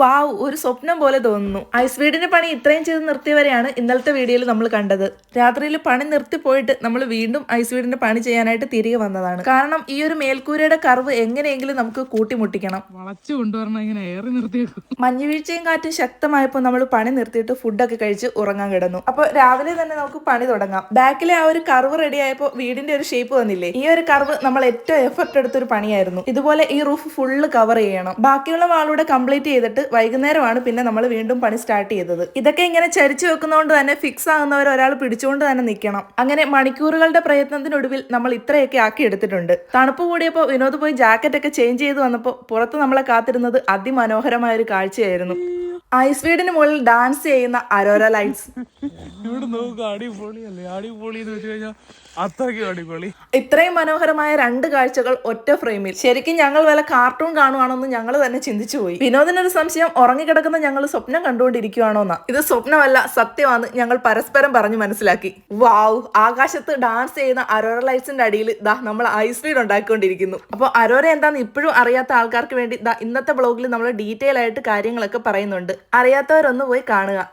വാവ് ഒരു സ്വപ്നം പോലെ തോന്നുന്നു. ഐസ് വീടിന്റെ പണി ഇത്രയും ചെയ്ത് നിർത്തിയവരെയാണ് ഇന്നലത്തെ വീഡിയോയിൽ നമ്മൾ കണ്ടത്. രാത്രിയിൽ പണി നിർത്തി പോയിട്ട് നമ്മൾ വീണ്ടും ഐസ് വീടിന്റെ പണി ചെയ്യാനായിട്ട് തിരികെ വന്നതാണ്. കാരണം ഈ ഒരു മേൽക്കൂരയുടെ കർവ് എങ്ങനെയെങ്കിലും നമുക്ക് കൂട്ടിമുട്ടിക്കണം. വളച്ചു കൊണ്ടുവരണം ഇങ്ങനെ ഏറി നിർത്തിയേക്കും. മഞ്ഞുവീഴ്ചയും കാറ്റും ശക്തമായപ്പോൾ നമ്മൾ പണി നിർത്തിയിട്ട് ഫുഡൊക്കെ കഴിച്ച് ഉറങ്ങാൻ കിടന്നു. അപ്പോൾ രാവിലെ തന്നെ നമുക്ക് പണി തുടങ്ങാം. ബാക്കിലെ ആ ഒരു കർവ് റെഡി ആയപ്പോൾ വീടിന്റെ ഒരു ഷേപ്പ് വന്നില്ലേ? ഈ ഒരു കർവ് നമ്മൾ ഏറ്റവും എഫർട്ട് എടുത്തൊരു പണിയായിരുന്നു. ഇതുപോലെ ഈ റൂഫ് ഫുള്ള് കവർ ചെയ്യണം. ബാക്കിയുള്ള വാളൂടെ കംപ്ലീറ്റ് ചെയ്തിട്ട് വൈകുന്നേരമാണ് പിന്നെ നമ്മൾ വീണ്ടും പണി സ്റ്റാർട്ട് ചെയ്തത്. ഇതൊക്കെ ഇങ്ങനെ ചരിച്ചു വെക്കുന്നതുകൊണ്ട് തന്നെ ഫിക്സ് ആകുന്നവർ ഒരാൾ പിടിച്ചുകൊണ്ട് തന്നെ നിൽക്കണം അങ്ങനെ മണിക്കൂറുകളുടെ പ്രയത്നത്തിനൊടുവിൽ നമ്മൾ ഇത്രയൊക്കെ ആക്കി എടുത്തിട്ടുണ്ട്. തണുപ്പ് കൂടിയപ്പോൾ വിനോദ് പോയി ജാക്കറ്റ് ഒക്കെ ചേഞ്ച് ചെയ്ത് വന്നപ്പോൾ പുറത്ത് നമ്മളെ കാത്തിരുന്നത് അതിമനോഹരമായ ഒരു കാഴ്ചയായിരുന്നു. ഐസ് വീടിന് മുകളിൽ ഡാൻസ് ചെയ്യുന്ന അരോര ലൈറ്റ്സ് ഇവിടെ നോക്കുക അടിപൊളിയല്ലേ? അടിപൊളി എന്ന് വെച്ച് കഴിഞ്ഞാൽ അത്രയ്ക്കും അടിപൊളി. ഇത്രയും മനോഹരമായ രണ്ട് കാഴ്ചകൾ ഒറ്റ ഫ്രെയിമിൽ. ശരിക്കും ഞങ്ങൾ വല്ല കാർട്ടൂൺ കാണുവാണോന്ന് ഞങ്ങൾ തന്നെ ചിന്തിച്ചു പോയി. വിനോദിനൊരു സംശയം ഉറങ്ങിക്കിടക്കുന്ന ഞങ്ങൾ സ്വപ്നം കണ്ടുകൊണ്ടിരിക്കുവാണോന്നാ ഇത് സ്വപ്നമല്ല സത്യമാണ്. ഞങ്ങൾ പരസ്പരം പറഞ്ഞു മനസ്സിലാക്കി. വാവ് ആകാശത്ത് ഡാൻസ് ചെയ്യുന്ന അരോര ലൈറ്റ്സിന്റെ അടിയിൽ ദാ നമ്മൾ ഐസ് വീട് ഉണ്ടാക്കിക്കൊണ്ടിരിക്കുന്നു. അപ്പോൾ അരോര എന്താന്ന് ഇപ്പോഴും അറിയാത്ത ആൾക്കാർക്ക് വേണ്ടി ദാ ഇന്നത്തെ ബ്ലോഗിൽ നമ്മൾ ഡീറ്റെയിൽ ആയിട്ട് കാര്യങ്ങളൊക്കെ പറയുന്നുണ്ട്. അറിയാത്തവരൊന്ന് പോയി കാണുക.